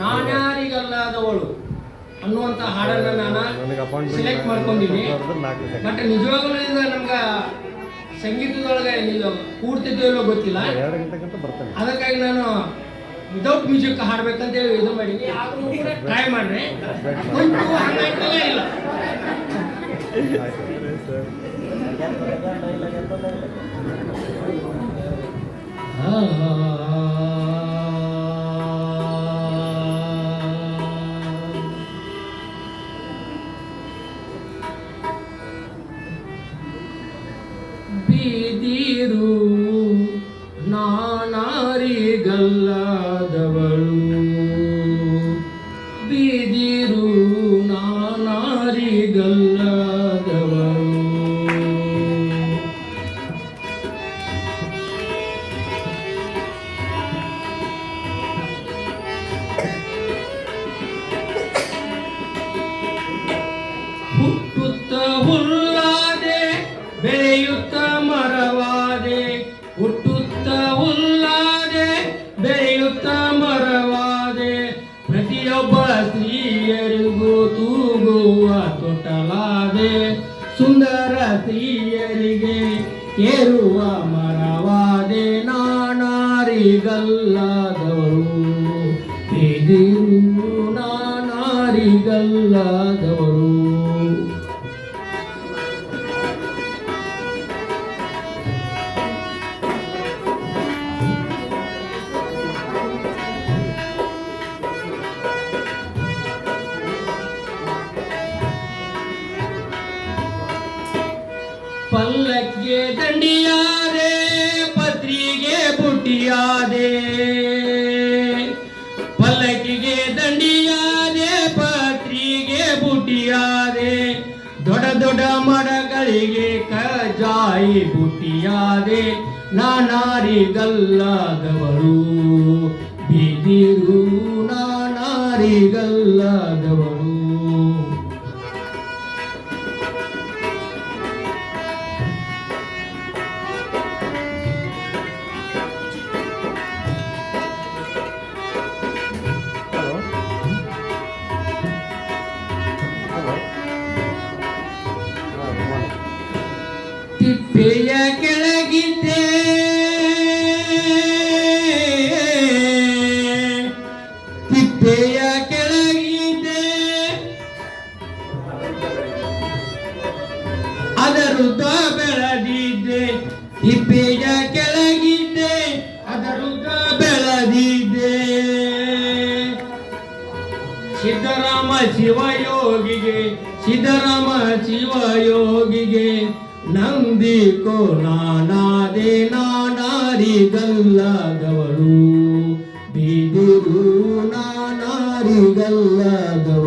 ನಾನ್ಯಾರಿಗಲ್ಲದವಳು ಅನ್ನುವಂಥ ಹಾಡನ್ನು ನಾನು ಸೆಲೆಕ್ಟ್ ಮಾಡ್ಕೊಂಡಿದ್ದೀನಿ ಬಟ್ ನಿಜವಾಗ್ಲೂ ನಮ್ಗೆ ಸಂಗೀತದೊಳಗೆ ಕೂಡ್ತಿದ್ದೋ ಕೂಡ್ತಿದ್ದೇವೋ ಗೊತ್ತಿಲ್ಲ. ಅದಕ್ಕಾಗಿ ನಾನು ವಿದೌಟ್ ಮ್ಯೂಸಿಕ್ ಹಾಡ್ಬೇಕಂತೇಳಿ ಇದು ಮಾಡೀನಿ. ಆದ್ರೂ ಕೂಡ ಟ್ರೈ ಮಾಡ್ರಿ. ಇಲ್ಲ. ಹಾಂ ಸರ್ ಬೀದಿರು ನಾನಾರಿಗಲ್ಲದವಳು. ಬೀದಿರು ನಾನಾರಿಗಲ್ಲದವಳು. ಹುಟ್ಟುತ್ತ ಹುಲ್ಲಾದೆ ಬೆಳೆಯುತ್ತ ಮರವಾದೆ, ಹುಟ್ಟುತ್ತ ಉಲ್ಲಾದೆ ಬೆಳೆಯುತ್ತ ಮರವಾದೆ, ಪ್ರತಿಯೊಬ್ಬ ಸ್ತ್ರೀಯರಿಗೂ ತೂಗುವ ತೊಟ್ಟಲಾದೆ, ಸುಂದರ ಸ್ತ್ರೀಯರಿಗೆ ಕೇರುವ ಮರವಾದೆ ನಾನಾರಿಗಲ್ಲದವಳು ಎದಿರು ನಾನಾರಿಗಲ್ಲದವಳು ಪಲ್ಲಕ್ಕೆ ದಂಡಿಯಾದೆ ಪತ್ರಿಗೆ ಬುಟ್ಟಿಯಾದೆ. ಪಲ್ಲಕ್ಕಿಗೆ ದಂಡಿಯಾದೆ, ಪತ್ರಿಗೆ ಬುಟ್ಟಿಯಾದೆ. ದೊಡ್ಡ ದೊಡ್ಡ ಮರಗಳಿಗೆ ಕಜಾಯಿ ಬುಟ್ಟಿಯಾದೆ. ನಾನಾರಿಗಲ್ಲದವರು ಬಿದಿರು ತಿಪ್ಪೆಯ ಕೆಳಗಿದ್ದೆ. ತಿಪ್ಪೆಯ ಕೆಳಗಿದ್ದೆ. ಅದರುದ್ದ ಬೆಳೆದಿದ್ದೆ. ತಿಪ್ಪೆಯ ಕೆಳಗಿದ್ದೆ. ಅದರುದ್ದ ಬೆಳೆದಿದ್ದೆ. ಸಿದ್ದರಾಮ ಶಿವಯೋಗಿಗೆ ಸಿದ್ದರಾಮ ಶಿವಯೋಗಿಗೆ ನಂದಿ ನಾನಾದೆ ನಾನಾರಿಗಲ್ಲದವಳು. ಬಿದಿರು ನಾನಾರಿಗಲ್ಲದವಳು.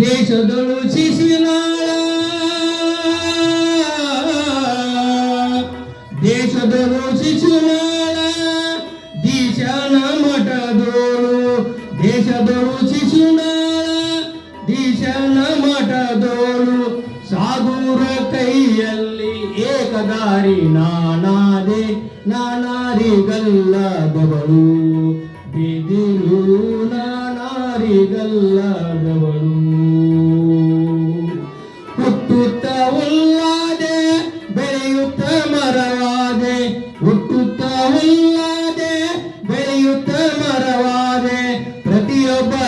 ದೇಶದಳು ಶಿಶಿನಾಳ. ದೇಶದಳು ಶಿಶುನಾಳ. ದಿಶಾನ ಮಠದೋಳು ದೇಶದಳು ಶಿಶುನಾಳ. ದಿಶಾನ ಮಠದೋಳು ಸಾಗೂರ ಕೈಯಲ್ಲಿ ಏಕದಾರಿ ನಾನಾದೆ. ನಾನಾರಿಗಲ್ಲದವಳು ಬಿದಿರು ನಾನಾರಿಗಲ್ಲದವಳು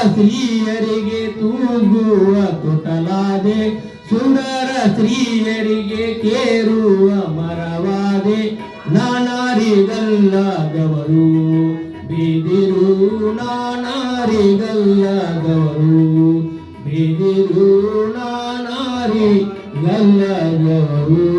ಸ್ತ್ರೀಯರಿಗೆ ತೂಗುವ ತೊಟಲಾದೆ ಸುಂದರ ಸ್ತ್ರೀಯರಿಗೆ ಕೇರುವ ಮರವಾದೆ ನಾನಾರಿಗಲ್ಲದವರು ಬಿದಿರು ನಾನಾರಿಗಲ್ಲದವರು ಬಿದಿರು ನಾನಾರಿಗಲ್ಲದವರು.